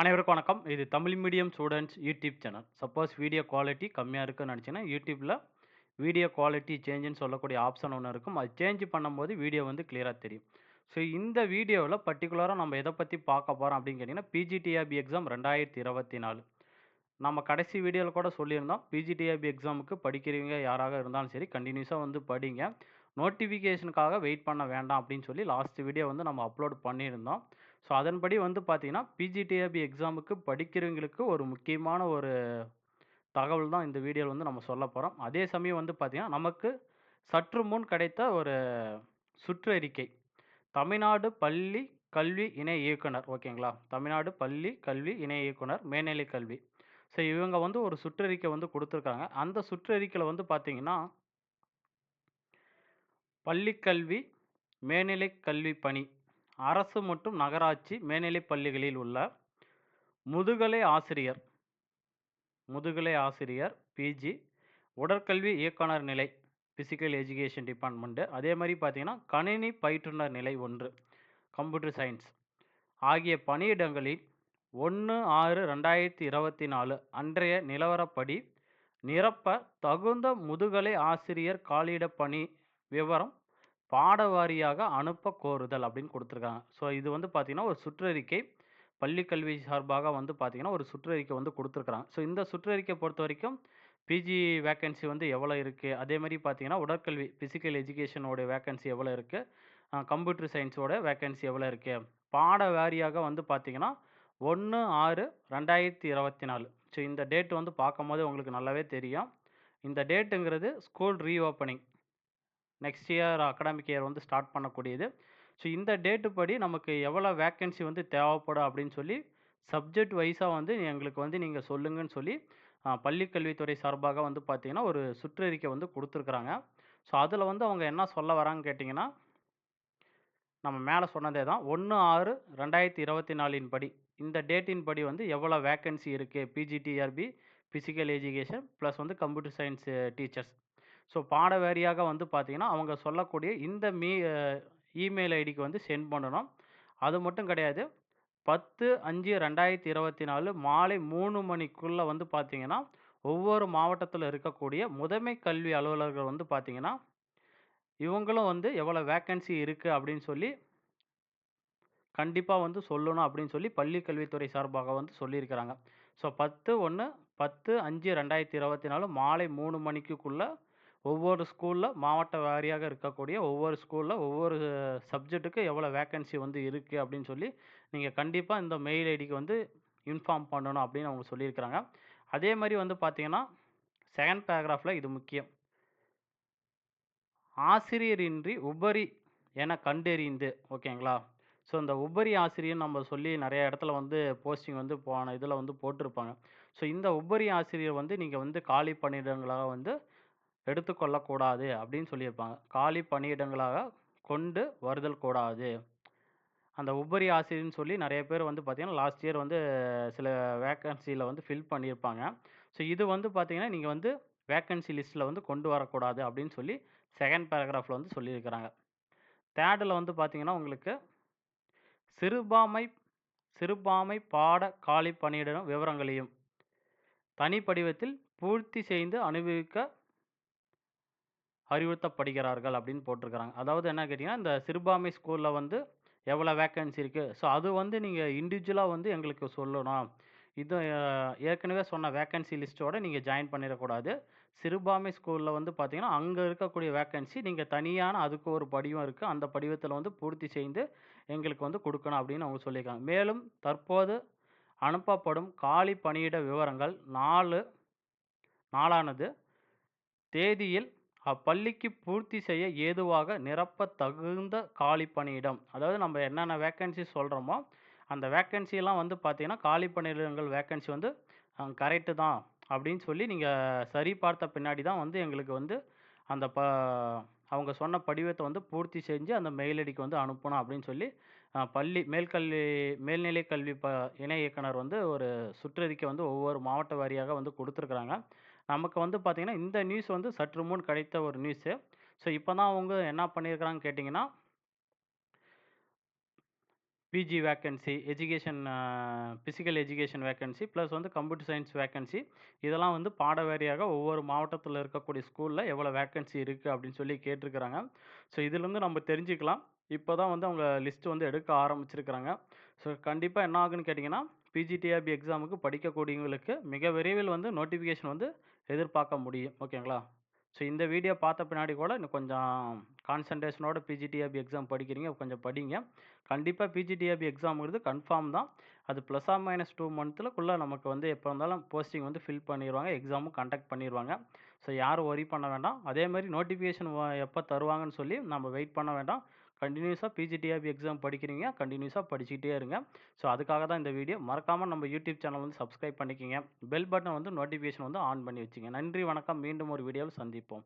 அனைவருக்கும் வணக்கம். இது Tamil medium students YouTube channel. Suppose video quality கம்மியாக இருக்குன்னு நினச்சிங்கன்னா யூடியூப்பில் வீடியோ குவாலிட்டி சேஞ்சுன்னு சொல்லக்கூடிய ஆப்ஷன் ஒன்று இருக்கும். அது சேஞ்ச் பண்ணும்போது வீடியோ வந்து கிளியராக தெரியும். ஸோ இந்த வீடியோவில் பர்டிகுலராக நம்ம எதை பற்றி பார்க்க போகிறோம் அப்படின்னு கேட்டிங்கன்னா பிஜிடிஆபி எக்ஸாம் 2024 நம்ம கடைசி வீடியோவில் கூட சொல்லியிருந்தோம். பிஜிடிஆபி எக்ஸாமுக்கு படிக்கிறவங்க யாராக இருந்தாலும் சரி, கண்டினியூஸாக வந்து படிங்க. நோட்டிஃபிகேஷனுக்காக வெயிட் பண்ண வேண்டாம் அப்படின்னு சொல்லி லாஸ்ட் வீடியோ வந்து நம்ம அப்லோட் பண்ணியிருந்தோம். ஸோ அதன்படி வந்து பார்த்தீங்கன்னா, பிஜிடிஏபி எக்ஸாமுக்கு படிக்கிறவங்களுக்கு ஒரு முக்கியமான ஒரு தகவல் தான் இந்த வீடியோவில் வந்து நம்ம சொல்ல போகிறோம் அதே சமயம் வந்து பார்த்திங்கன்னா நமக்கு சற்று முன் கிடைத்த ஒரு சுற்றறிக்கை. தமிழ்நாடு பள்ளி கல்வி இணை இயக்குனர் ஓகேங்களா? தமிழ்நாடு பள்ளி கல்வி இணை இயக்குனர் மேல்நிலை கல்வி. ஸோ இவங்க வந்து ஒரு சுற்றறிக்கை வந்து கொடுத்துருக்காங்க அந்த சுற்றறிக்கையில் வந்து பார்த்தீங்கன்னா பள்ளிக்கல்வி, மேல்நிலைக் கல்வி பணி, அரசு மற்றும் நகராட்சி மேல்நிலைப் பள்ளிகளில் உள்ள முதுகலை ஆசிரியர் முதுகலை ஆசிரியர் பிஜி, உடற்கல்வி இயக்குனர் நிலை பிசிக்கல் எஜுகேஷன் டிபார்ட்மெண்ட். அதே மாதிரி பார்த்திங்கன்னா கணினி பயிற்றுனர் நிலை ஒன்று கம்ப்யூட்டர் சயின்ஸ் ஆகிய பணியிடங்களில் 1/6/2024 அன்றைய நிலவரப்படி நிரப்ப தகுந்த முதுகலை ஆசிரியர் காலியிட பணி விவரம் பாட வாரியாக அனுப்ப கோருதல் அப்படின்னு கொடுத்துருக்காங்க ஸோ இது வந்து பார்த்திங்கன்னா ஒரு சுற்றறிக்கை. பள்ளிக்கல்வி சார்பாக வந்து பார்த்தீங்கன்னா, ஒரு சுற்றறிக்கை வந்து கொடுத்துருக்குறாங்க ஸோ இந்த சுற்றறிக்கை பொறுத்தவரைக்கும் பிஜி வேக்கன்சி வந்து எவ்வளோ இருக்குது அதே மாதிரி பார்த்தீங்கன்னா, உடற்கல்வி ஃபிசிக்கல் எஜுகேஷனோட வேக்கன்சி எவ்வளோ இருக்குது கம்ப்யூட்டர் சயின்ஸோட வேக்கன்சி எவ்வளோ இருக்குது பாட வாரியாக வந்து பார்த்தீங்கன்னா, 1/6/2024 ஸோ இந்த டேட் வந்து பார்க்கும்போது உங்களுக்கு நல்லாவே தெரியும். இந்த டேட்டுங்கிறது school reopening. Next year academic year வந்து ஸ்டார்ட் பண்ணக்கூடியது. ஸோ இந்த டேட்டு படி நமக்கு எவ்வளோ வேக்கன்சி வந்து தேவைப்படும் அப்படின்னு சொல்லி, சப்ஜெக்ட் வைஸாக வந்து எங்களுக்கு வந்து நீங்கள் சொல்லுங்கன்னு சொல்லி, பள்ளிக்கல்வித்துறை கல்வித்துறை சார்பாக வந்து பார்த்தீங்கன்னா, ஒரு சுற்றறிக்கை வந்து கொடுத்துருக்குறாங்க ஸோ அதில் வந்து அவங்க என்ன சொல்ல வராங்கன்னு கேட்டிங்கன்னா நம்ம மேலே சொன்னதே தான். 1/6/2024 படி இந்த டேட்டின் படி வந்து எவ்வளோ வேக்கன்சி இருக்குது பிஜிடிஆர்பி ஃபிசிக்கல் எஜுகேஷன் ப்ளஸ் வந்து கம்ப்யூட்டர் சயின்ஸ் டீச்சர்ஸ். ஸோ பாட வாரியாக வந்து பார்த்தீங்கன்னா, அவங்க சொல்லக்கூடிய இந்த மீ இமெயில் ஐடிக்கு வந்து சென்ட் பண்ணணும். அது மட்டும் கிடையாது. 10/5/2024 மாலை மூணு மணிக்குள்ளே வந்து பார்த்தீங்கன்னா, ஒவ்வொரு மாவட்டத்தில் இருக்கக்கூடிய முதன்மை கல்வி அலுவலர்கள் வந்து பார்த்தீங்கன்னா, இவங்களும் வந்து எவ்வளோ வேக்கன்சி இருக்குது அப்படின்னு சொல்லி கண்டிப்பாக வந்து சொல்லணும் அப்படின்னு சொல்லி பள்ளிக் கல்வித்துறை சார்பாக வந்து சொல்லியிருக்கிறாங்க. ஸோ 10/1 10/5/2024 மாலை மூணு மணிக்குள்ளே ஒவ்வொரு ஸ்கூலில் மாவட்ட வாரியாக இருக்கக்கூடிய ஒவ்வொரு ஸ்கூலில் ஒவ்வொரு சப்ஜெக்ட்டுக்கு எவ்வளோ வேக்கன்சி வந்து இருக்குது அப்படின்னு சொல்லி, நீங்கள் கண்டிப்பாக இந்த மெயில் ஐடிக்கு வந்து இன்ஃபார்ம் பண்ணணும் அப்படின்னு அவங்க சொல்லியிருக்கிறாங்க. அதே மாதிரி வந்து பார்த்தீங்கன்னா, செகண்ட் பேராகிராஃபில் இது முக்கியம். ஆசிரியரின்றி உபரி என கண்டறிந்து ஓகேங்களா? ஸோ இந்த உபரி ஆசிரியர்னு நம்ம சொல்லி நிறைய இடத்துல வந்து போஸ்டிங் வந்து போன இதில் வந்து போட்டிருப்பாங்க. ஸோ இந்த உபரி ஆசிரியர் வந்து நீங்கள் வந்து காலி பணியிடங்களாக வந்து எடுத்துக்கொள்ளக்கூடாது அப்படின்னு சொல்லியிருப்பாங்க. காலி பணியிடங்களாக கொண்டு வருதல் கூடாது. அந்த உபரி ஆசிரியர்னு சொல்லி நிறைய பேர் வந்து பார்த்திங்கன்னா லாஸ்ட் இயர் வந்து சில வேக்கன்சியில் வந்து ஃபில் பண்ணியிருப்பாங்க. ஸோ இது வந்து பார்த்திங்கன்னா நீங்கள் வந்து வேக்கன்சி லிஸ்ட்டில் வந்து கொண்டு வரக்கூடாது அப்படின்னு சொல்லி செகண்ட் பேராகிராஃபில் வந்து சொல்லியிருக்கிறாங்க. தேர்டில் வந்து பார்த்திங்கன்னா உங்களுக்கு சிறுபான்மை சிறுபான்மை பாட காலி பணியிட விவரங்களையும் தனி படிவத்தில் பூர்த்தி செய்து அனுபவிக்க அறிவுறுத்தப்படுகிறார்கள் அப்படின்னு போட்டிருக்கிறாங்க. அதாவது என்ன கேட்டிங்கன்னா இந்த சிறுபான்மை ஸ்கூலில் வந்து எவ்வளோ வேக்கன்சி இருக்குது ஸோ அது வந்து நீங்கள் இண்டிவிஜுவலாக வந்து எங்களுக்கு சொல்லணும். இது ஏற்கனவே சொன்ன வேக்கன்சி லிஸ்ட்டோட நீங்கள் ஜாயின் பண்ணிடக்கூடாது சிறுபான்மை ஸ்கூலில் வந்து பார்த்தீங்கன்னா, அங்கே இருக்கக்கூடிய வேக்கன்சி நீங்கள் தனியான அதுக்கு ஒரு படிவம் இருக்குது அந்த படிவத்தில் வந்து பூர்த்தி செய்து எங்களுக்கு வந்து கொடுக்கணும் அப்படின்னு அவங்க சொல்லியிருக்காங்க. மேலும் தற்போது அனுப்பப்படும் காலி பணியிட விவரங்கள் நாலு நாளானது தேதியில் அப்பள்ளிக்கு பூர்த்தி செய்ய ஏதுவாக நிரப்ப தகுந்த காலி பணியிடம். அதாவது நம்ம என்னென்ன வேக்கன்சி சொல்கிறோமோ அந்த வேக்கன்சிலாம் வந்து பார்த்தீங்கன்னா, காலி பணியிடங்கள் வேக்கன்சி வந்து கரெக்டு கரெக்ட்டு தான் அப்படின்னு சொல்லி நீங்கள் சரி பார்த்த பின்னாடி தான் வந்து எங்களுக்கு வந்து அந்த ப அவங்க சொன்ன படிவத்தை வந்து பூர்த்தி செஞ்சு அந்த மெயில் ஐடிக்கு வந்து அனுப்பணும் அப்படின்னு சொல்லி, பள்ளி மேல்கல்வி மேல்நிலை கல்வி ப இணை இயக்குனர் வந்து ஒரு சுற்றறிக்கை வந்து ஒவ்வொரு மாவட்ட வாரியாக வந்து கொடுத்துருக்குறாங்க நமக்கு வந்து பார்த்தீங்கன்னா, இந்த நியூஸ் வந்து சற்று முன் கிடைத்த ஒரு நியூஸு. ஸோ இப்போ தான் அவங்க என்ன பண்ணியிருக்கிறாங்கன்னு கேட்டிங்கன்னா PG vacancy, education physical education vacancy, plus வந்து கம்ப்யூட்டர் சயின்ஸ் வேக்கன்சி இதெல்லாம் வந்து பாட வாரியாக ஒவ்வொரு மாவட்டத்தில் இருக்கக்கூடிய ஸ்கூலில் எவ்வளோ வேக்கன்சி இருக்குது அப்படின்னு சொல்லி கேட்டிருக்கிறாங்க. ஸோ இதுலேருந்து நம்ம தெரிஞ்சுக்கலாம். இப்போ தான் வந்து அவங்க லிஸ்ட் வந்து எடுக்க ஆரம்பிச்சிருக்கிறாங்க. ஸோ கண்டிப்பாக என்ன ஆகுன்னு கேட்டிங்கன்னா பிஜிடிஆர்பி எக்ஸாமுக்கு படிக்கக்கூடியவங்களுக்கு மிக விரைவில் வந்து நோட்டிஃபிகேஷன் வந்து எதிர்பார்க்க முடியும். ஓகேங்களா? ஸோ இந்த வீடியோ பார்த்த பின்னாடி கூட இன்னும் கொஞ்சம் கான்சன்ட்ரேஷனோட பிஜிடிஆர்பி எக்ஸாம் படிக்கிறீங்க, கொஞ்சம் படிங்க. கண்டிப்பாக பிஜிடிஆர்பி எக்ஸாம்ங்கிறது கன்ஃபார்ம் தான். அது ப்ளஸ் ஆர் மைனஸ் டூ மந்த்துலக்குள்ளே நமக்கு வந்து எப்போ இருந்தாலும் போஸ்டிங் வந்து ஃபில் பண்ணிடுவாங்க எக்ஸாமும் கண்டக்ட் பண்ணிடுவாங்க ஸோ யாரும் ஒரி பண்ண வேண்டாம். அதே மாதிரி நோட்டிஃபிகேஷன் எப்போ தருவாங்கன்னு சொல்லி நம்ம வெயிட் பண்ண வேண்டாம். கண்டினியூஸாக பிஜிடிஆர்பி எக்ஸாம் படிக்கிறீங்க, கண்டினியூஸாக படிச்சுக்கிட்டே இருங்க. ஸோ அதுக்காக தான் இந்த வீடியோ. மறக்காமல் நம்ம யூடியூப் சேனல் வந்து சப்ஸ்கிரைப் பண்ணிக்கங்க. பெல் பட்டன் வந்து நோட்டிஃபிகேஷன் வந்து ஆன் பண்ணி வச்சுங்க நன்றி, வணக்கம். மீண்டும் ஒரு வீடியோவில் சந்திப்போம்.